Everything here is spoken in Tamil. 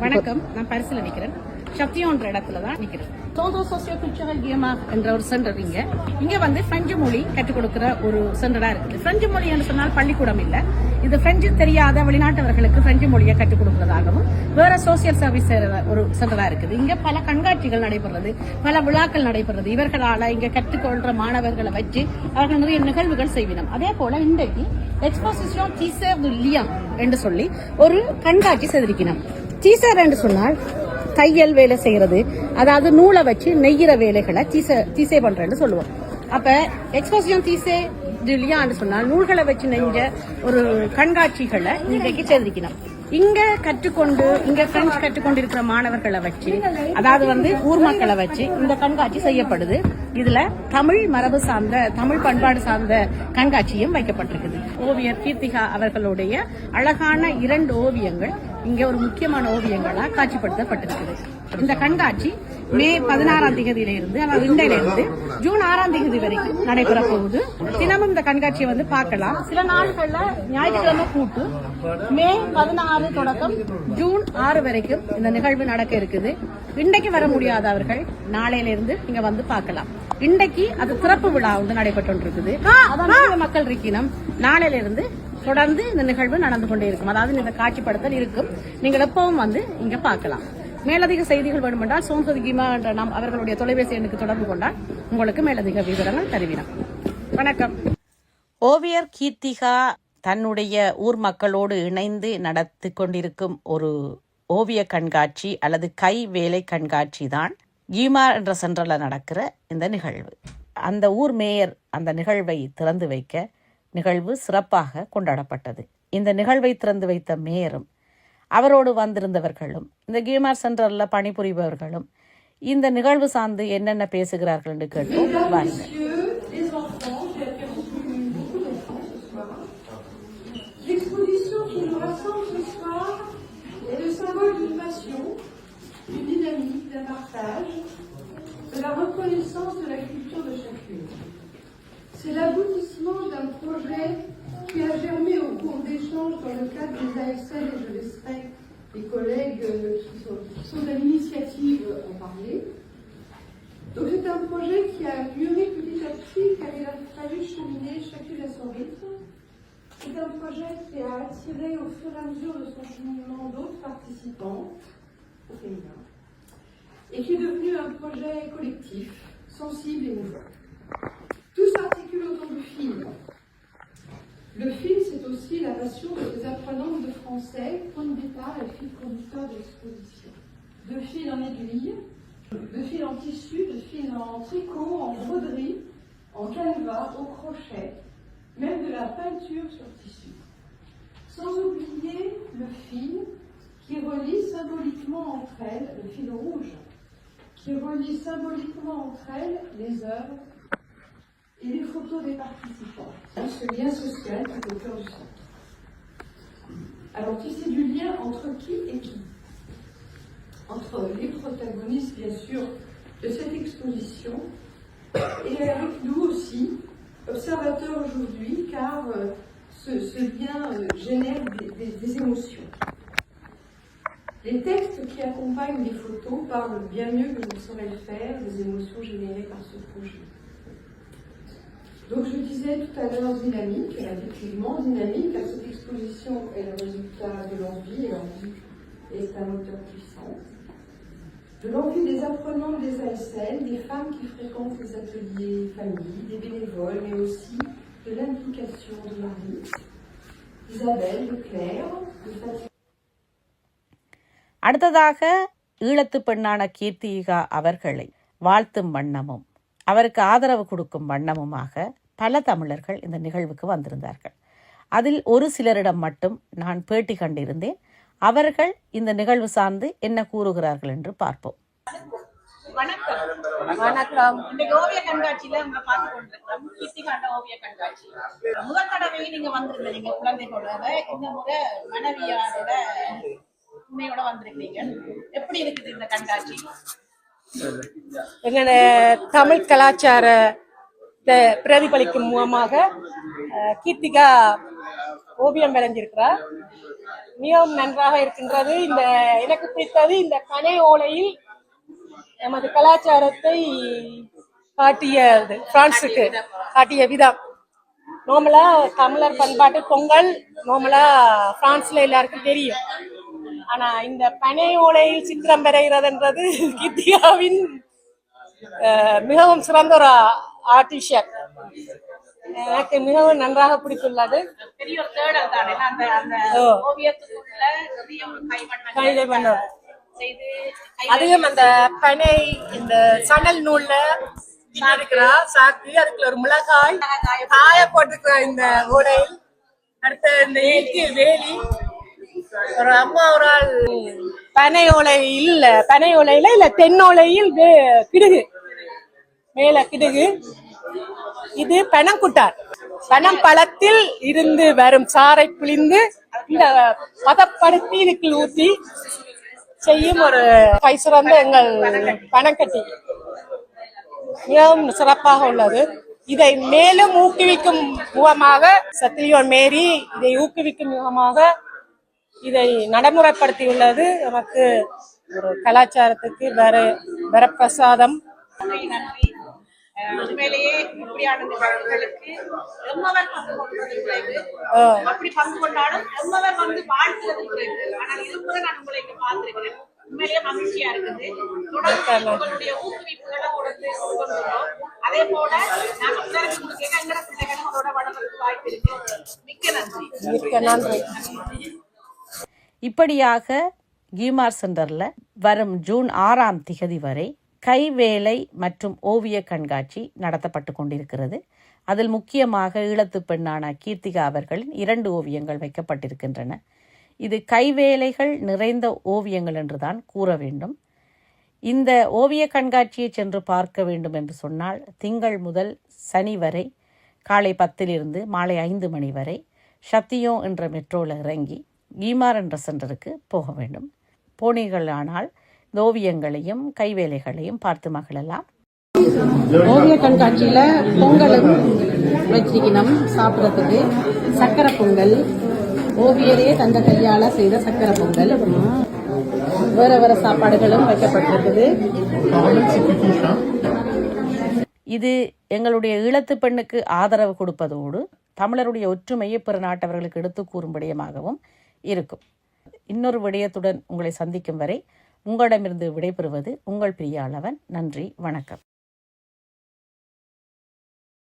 வணக்கம். நான் பரிசுல நிக்கிறேன். சக்தியோன்ற இடத்துல தான் நிக்கிறேன். தோதோ சோசியோ கல்ச்சரல் கேமா என்ற ஒரு சென்டர் இங்க. இங்க வந்து பிரெஞ்சு மொழி கற்றுக் கொடுக்கிற ஒரு சென்டரா இருக்குது. பிரெஞ்சு மொழி என்று சொன்னால் பள்ளிக்கூடம் இல்ல. இது பிரெஞ்சு தெரியாத வெளிநாட்டவர்களுக்கு பிரெஞ்சு மொழியை கற்றுக் கொடுக்கிறதாகவும் வேற சோசியல் சர்வீஸ் ஒரு சென்டரா இருக்குது. இங்க பல கண்காட்சிகள் நடைபெறுறது பல விழாக்கள் நடைபெறுறது. இவர்களால இங்க கற்றுக்கொள்ற மாணவர்களை வச்சு அவர்கள் நிறைய நிகழ்வுகள் செய்வினோம். அதே போல இன்றைக்கு எக்ஸ்போசிஷன் டீசர் லியம் என்று சொல்லி ஒரு கண்காட்சி செய்திருக்கணும் சீசர் என்று சொன்னால் தையல் வேலை செய்யறது. அதாவது நூலை வச்சு நெய்கிற வேலைகளை தீச தீசை பண்றேன்னு சொல்லுவோம். அப்ப எக்ஸ்போசியம் தீசே லியான்னு சொன்னால் நூல்களை வச்சு நெஞ்ச ஒரு கண்காட்சிகளை இன்றைக்கு சேர்ந்திக்கணும் இங்க கற்றுக்கொண்டு இங்க பிரெஞ்சு கற்றுக்கொண்டு இருக்கிற மாணவர்களை வச்சு அதாவது வந்து ஊர் மக்களை வச்சு இந்த கண்காட்சி செய்யப்படுது. இதுல தமிழ் மரபு சார்ந்த தமிழ் பண்பாடு சார்ந்த கண்காட்சியும் வைக்கப்பட்டிருக்குது. ஓவியர் கீர்த்திகா அவர்களுடைய அழகான இரண்டு ஓவியங்கள் இங்க ஒரு முக்கியமான ஓவியங்களா காட்சிப்படுத்தப்பட்டிருக்குது இந்த கண்காட்சி மே பதினாறாம் தேதியில இருந்து அதாவது இன்றையில இருந்து ஜூன் ஆறாம் தேதி வரைக்கும் நடைபெற போகுது. தினமும் இந்த கண்காட்சியை வந்து பார்க்கலாம். சில நாட்கள்ல ஞாயிற்றுக்கிழமை கூட்டு மே பதினாறு தொடக்கம் ஜூன் ஆறு வரைக்கும் இந்த நிகழ்வு நடக்க இருக்குது. இன்றைக்கு வர முடியாதவர்கள் நாளையில இருந்து இங்க வந்து பார்க்கலாம். இன்றைக்கு அது திறப்பு விழா வந்து நடைபெற்று இருக்குது மக்கள் இருக்கணும் நாளையில இருந்து தொடர்ந்து இந்த நிகழ்வு நடந்து கொண்டே இருக்கும். அதாவது இந்த காட்சிப்படுத்தல் இருக்கும். நீங்கள் எப்பவும் வந்து இங்க பார்க்கலாம். மேலதிக செய்திகள் வேண்டுமென்றால் சோம்சதி கீமா என்ற நாம் அவர்களுடைய தொலைபேசி எண்ணுக்கு தொடர்பு கொண்டால் உங்களுக்கு மேலதிக விவரங்கள் தருவினோம். வணக்கம். ஓவியர் கீர்த்திகா தன்னுடைய ஊர் மக்களோடு இணைந்து நடத்தி கொண்டிருக்கும் ஒரு ஓவிய கண்காட்சி அல்லது கை வேலை கண்காட்சி தான் கீமா என்ற சென்டரில் நடக்கிற இந்த நிகழ்வு. அந்த ஊர் மேயர் அந்த நிகழ்வை திறந்து வைக்க நிகழ்வு சிறப்பாக கொண்டாடப்பட்டது. இந்த நிகழ்வை திறந்து வைத்த மேயரும் அவரோடு வந்திருந்தவர்களும் இந்த கியூமார் சென்டரில் பணிபுரிபவர்களும் இந்த நிகழ்வு சார்ந்து என்னென்ன பேசுகிறார்கள் என்று கேட்டோம் வாருங்கள். Dans le cadre des ASL et je laisserai les collègues euh, qui sont, à l'initiative en parler. Donc c'est un projet qui a mûri petit à petit car il a fallu cheminer chacune à son rythme. C'est un projet qui a attiré au fur et à mesure de son cheminement d'autres participants au et qui est devenu un projet collectif, sensible et nouveau. Tout s'articule autour du film. Le film, c'est aussi la passion de ces de français, point de départ et fil conducteur de l'exposition. De fil en aiguille, de fil en tissu, de fil en tricot, en broderie, en canevas, au crochet, même de la peinture sur tissu. Sans oublier le fil qui relie symboliquement entre elles, le fil rouge, qui relie symboliquement entre elles les œuvres et les photos des participants. Ce lien social qui est au cœur du centre. Alors, tisser du lien entre qui et qui entre les protagonistes, bien sûr, de cette exposition, et avec nous aussi, observateurs aujourd'hui, car euh, ce, lien euh, génère des, des- émotions. Les textes qui accompagnent les photos parlent bien mieux que je ne le faire des émotions générées par ce projet. Donc je disais tout à l'heure dynamique, effectivement dynamique, car cette exposition est le résultat de l'envie, et l'envie est un moteur puissant. De l'envie des apprenants des ASL, des femmes qui fréquentent les ateliers famille, des bénévoles, mais aussi de l'implication de Marie, d'Isabelle, de Claire, de Fatima. அடுத்ததாக ஈழத்து பெண்ணான கீர்த்திகா அவர்களை வாழ்த்தும் வண்ணமும் அவருக்கு ஆதரவு கொடுக்கும் வண்ணமுமாக பல தமிழர்கள் இந்த நிகழ்வுக்கு வந்திருந்தார்கள். அதில் ஒரு சிலரிடம் மட்டும் நான் பேட்டி கண்டிருந்தேன். அவர்கள் இந்த நிகழ்வு சார்ந்து என்ன கூறுகிறார்கள் என்று பார்ப்போம். வணக்கம். வணக்கம். இன்னைக்கு ஓவிய கண்காட்சியில உங்களை பார்த்து கொண்டிருக்கிறோம். கீர்த்திகாண்ட ஓவிய கண்காட்சி. முதல் தடவை நீங்க வந்திருந்தீங்க குழந்தைகளோட. இந்த முறை மனைவியாரோட உண்மையோட வந்திருக்கீங்க. எப்படி இருக்குது இந்த கண்காட்சி? எங்களோட தமிழ் கலாச்சார பிரதிபலிக்கும் மூலமாக கீர்த்திகா ஓவியம் விளைஞ்சிருக்கிறார் மிகவும் நன்றாக இருக்கின்றது. இந்த எனக்கு பிடித்தது இந்த கனை ஓலையில் நமது கலாச்சாரத்தை காட்டிய பிரான்சுக்கு காட்டிய விதம். நார்மலா தமிழர் பண்பாட்டு பொங்கல் நார்மலா பிரான்ஸ்ல எல்லாருக்கும் தெரியும். ஆனா இந்த பனை ஓலையில் சித்திரம் வரைகிறதுன்றது கித்தியாவின் மிகவும் சிறந்த ஒரு ஆர்டிஷியல் எனக்கு மிகவும் நன்றாக பிடித்துள்ளது. அதிகம் அந்த பனை இந்த சணல் நூல்ல சாதிக்கிறா சாக்கு. அதுக்குள்ள ஒரு மிளகாய் காய போட்டுக்கிறா இந்த ஓடையில் அடுத்து இந்த வேலி. ஒரு அம்மா ஒரு ஆள். பனை ஓலை இல்ல. பனை ஓலையில இல்ல தென்னோலையில் ஓலையில் கிடுகு. மேல கிடுகு. இது பனங்குட்டார் பனம் பழத்தில் இருந்து வரும் சாறை பிழிந்து இந்த பதப்படுத்தி இதுக்குள் ஊத்தி செய்யும் ஒரு கை சிறந்த எங்கள் பணக்கட்டி மிகவும் சிறப்பாக உள்ளது. இதை மேலும் ஊக்குவிக்கும் முகமாக சத்திரியோன் மேரி இதை ஊக்குவிக்கும் முகமாக இதை நடைமுறைப்படுத்தியுள்ளது. நமக்கு ஒரு கலாச்சாரத்துக்கு வேற வரப்பிரசாதம் உண்மையிலேயே இப்படியான நிகழ்வுகளுக்கு எம்மவர் பங்கு கொள்வது குறைவு அப்படி பங்கு கொண்டாலும் எம்மவர் வந்து வாழ்த்துறது குறைவு ஆனால் இருமுறை நான் உங்களை இங்க பார்த்திருக்கிறேன். உண்மையிலேயே மகிழ்ச்சியா இருக்குது. தொடர்ந்து உங்களுடைய ஊக்குவிப்புகளை கொடுத்து கொண்டுள்ளோம் அதே போல நாங்க பிள்ளைகளுக்கு கொடுக்க எங்கட பிள்ளைகளும் அதோட வளர்றதுக்கு வாய்ப்பு இருக்கு மிக்க நன்றி. மிக்க நன்றி. இப்படியாக கீமார் சென்டரில் வரும் ஜூன் ஆறாம் திகதி வரை கைவேலை மற்றும் ஓவிய கண்காட்சி நடத்தப்பட்டு கொண்டிருக்கிறது. அதில் முக்கியமாக ஈழத்து பெண்ணான கீர்த்திகா அவர்களின் இரண்டு ஓவியங்கள் வைக்கப்பட்டிருக்கின்றன. இது கைவேலைகள் நிறைந்த ஓவியங்கள் என்றுதான் கூற வேண்டும். இந்த ஓவிய கண்காட்சியை சென்று பார்க்க வேண்டும் என்று சொன்னால் திங்கள் முதல் சனி வரை காலை பத்திலிருந்து மாலை ஐந்து மணி வரை சத்தியோ என்ற மெட்ரோவில் இறங்கி கீமார் என்ற சென்டருக்கு போக வேண்டும். போனீர்களானால் இந்த ஓவியங்களையும் கைவேலைகளையும் பார்த்து மகிழலாம். ஓவிய கண்காட்சியில் பொங்கலும் வச்சிருக்கணும் சாப்பிட்றதுக்கு. சக்கரை பொங்கல். ஓவியரே தந்த கையால் செய்த சக்கரை பொங்கல். வேற வேற சாப்பாடுகளும் வைக்கப்பட்டிருக்குது. இது எங்களுடைய ஈழத்து பெண்ணுக்கு ஆதரவு கொடுப்பதோடு தமிழருடைய ஒற்றுமையை பிற நாட்டவர்களுக்கு எடுத்து கூறும் விடயமாகவும் இருக்கும். இன்னொரு விடயத்துடன் உங்களை சந்திக்கும் வரை உங்களிடமிருந்து விடைபெறுவது உங்கள் பிரியாளவன் நன்றி வணக்கம்.